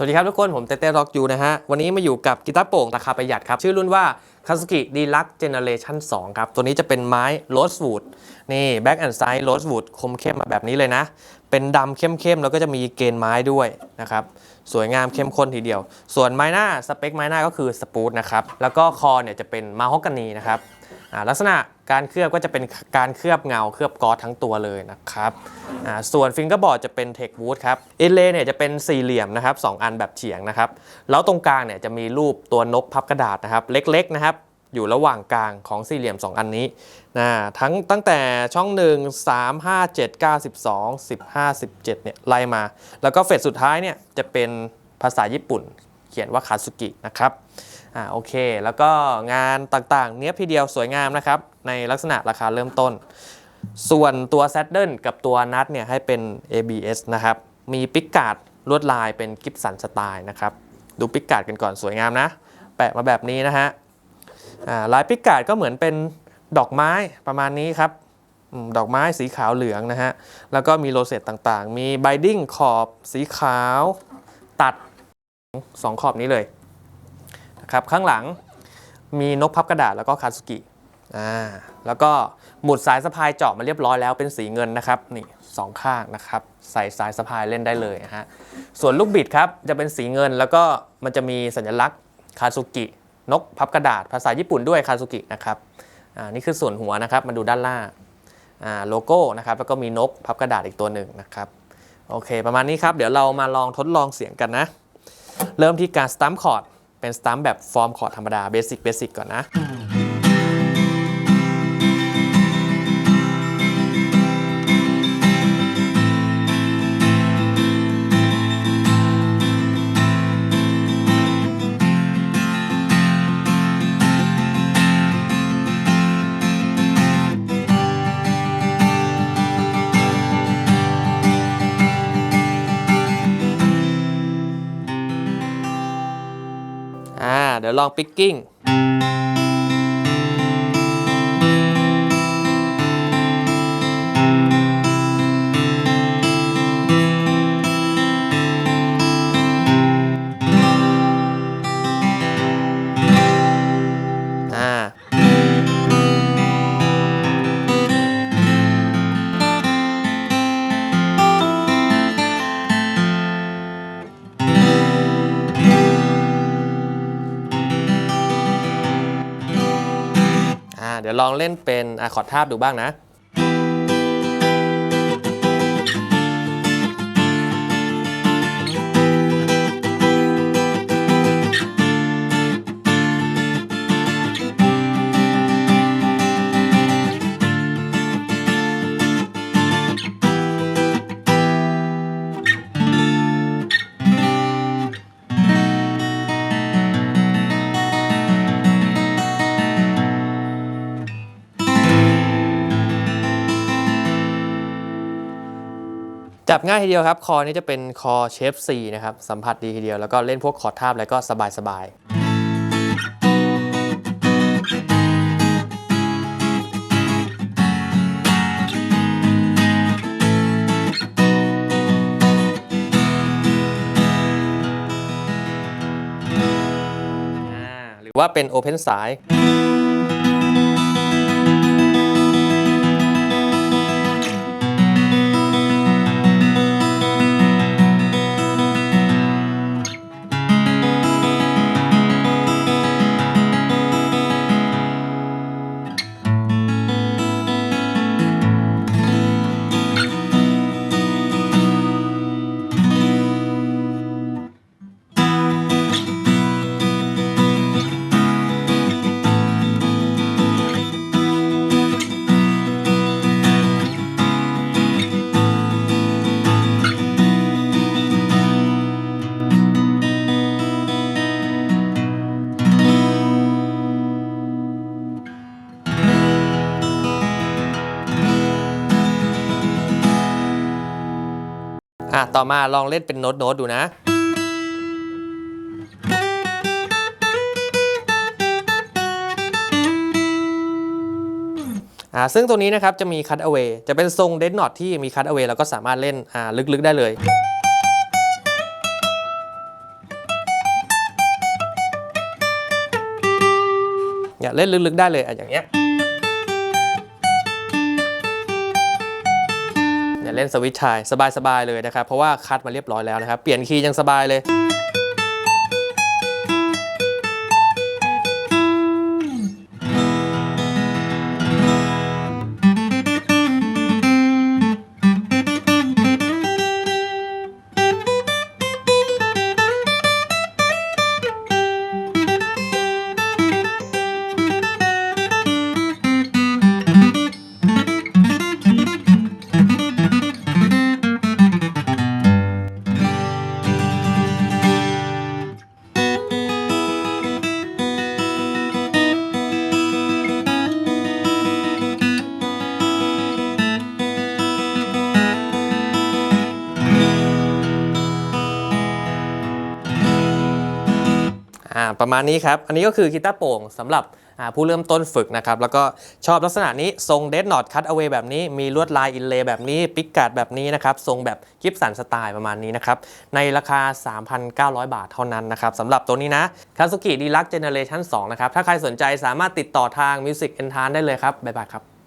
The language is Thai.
สวัสดีครับทุกคน ผมเต้เต้ร็อกยูนะฮะ วันนี้มาอยู่กับกีตาร์โป่งราคาประหยัดครับ ชื่อรุ่นว่า Kazuki Deluxe Generation 2 ครับ ตัวนี้จะเป็นไม้ Rosewood นี่ Back and Side Rosewood คมเข้มมาแบบนี้เลยนะ เป็นดำเข้มๆแล้วก็จะมีเกณฑ์ไม้ด้วยนะครับสวยงามเข้มข้นทีเดียว ส่วนไม้หน้าสเปคไม้หน้าก็คือสปูตนะครับแล้วก็คอเนี่ยจะเป็นมาฮอกกานีนะครับลักษณะการเคลือบก็จะเป็นการเคลือบเงาเคลือบกอสทั้งตัวเลยนะครับส่วนฟิงเกอร์บอร์ดจะเป็นเทควูดครับอินเลเนี่ยจะเป็นสี่เหลี่ยมนะครับสองอันแบบเฉียงนะครับ แล้วตรงกลางเนี่ยจะมีรูปตัวนกพับกระดาษนะครับ เล็กๆนะครับ อยู่ระหว่างกลางของสี่เหลี่ยม 2 อันนี้นะทั้งตั้งแต่ช่อง 1 3 5 7 9 12 15 17เนี่ยไล่มา แล้วก็เฟสสุดท้ายเนี่ยจะเป็นภาษาญี่ปุ่น เขียนว่าคาสุกินะครับอ่าโอเค แล้วก็งานต่างๆ เนี้ยบทีเดียวสวยงามนะครับ ในลักษณะราคาเริ่มต้น ส่วนตัวแซดเดิลกับตัวนัทเนี่ยให้เป็น ABS นะครับ มีปิกการ์ดลวดลายเป็นกิฟสันสไตล์นะครับ ดูปิกการ์ดกันก่อนสวยงามนะ แปะมาแบบนี้นะฮะ ลายปิกาดก็เหมือนเป็นดอกไม้ประมาณนี้ครับดอกไม้สีขาวเหลืองนะฮะ แล้วก็มีโรเซตต่างๆ มีไบดิ้งขอบสีขาวตัดสองขอบนี้เลยนะครับข้างหลังมีนกพับกระดาษแล้วก็คาสุกิอ่าแล้วก็หมุดสายสะพายเจาะมาเรียบร้อยแล้วเป็นสีเงินนะครับนี่สองข้างนะครับ ใส่สายสะพายเล่นได้เลยนะฮะส่วนลูกบิดครับจะเป็นสีเงินแล้วก็มันจะมีสัญลักษณ์คาสุกิ นกพับกระดาษภาษาญี่ปุ่นด้วยคาสุกินะครับอ่านี่คือส่วนหัวนะครับมาดูด้านล่างโลโก้นะครับแล้วก็มีนกพับกระดาษอีกตัวหนึ่งนะครับโอเค ประมาณนี้ครับ เดี๋ยวเรามาลองทดลองเสียงกันนะ เริ่มที่การสตัมคอร์ดเป็นสตัมแบบฟอร์มคอร์ดธรรมดาเบสิกเบสิกก่อนนะ เดี๋ยวลองปิกกิ้ง เดี๋ยวลองเล่นเป็นอะคอร์ดทาบดูบ้างนะ จับง่ายทีเดียวครับ คอนี้จะเป็นคอเชฟ C นะครับ สัมผัสดีทีเดียว แล้วก็เล่นพวกคอร์ดทาบแล้วก็สบายๆอ่าหรือว่าเป็นโอเพนสาย่ะต่อมาลองเล่นเป็นโน้ตโน้ตดูนะอ่าซึ่งตัวนี้นะครับจะมีคัตเอาไว้จะเป็นทรงเดดน็อตที่มีคัตเอาไว้แล้วก็สามารถเล่นอ่าลึกๆได้เลยเนี่ยเล่นลึกๆได้เลยอะอย่างเงี้ย เนี่ยเล่นสวิตช์ชายสบายๆเลยนะครับเพราะว่าคัดมาเรียบร้อยแล้วนะครับเปลี่ยนคีย์ยังสบายเลย ประมาณนี้ครับ อันนี้ก็คือกีตาร์โป่งสำหรับผู้เริ่มต้นฝึกนะครับ แล้วก็ชอบลักษณะนี้ทรงเดดนอตคัตเอา a y แบบนี้ มีลวดลายอินเลย์แบบนี้ปิกการ์ดแบบนี้นะครับ ทรงแบบกิฟสันสไตล์ประมาณนี้นะครับ ในราคา 3,900 บาทเท่านั้นนะครับสำหรับตัวนี้นะคา s u กิดีลักเจเนเรชั่น2นะครับ ถ้าใครสนใจสามารถติดต่อทาง Music e n t r a n ได้เลยครับ บ๊ายบายครับ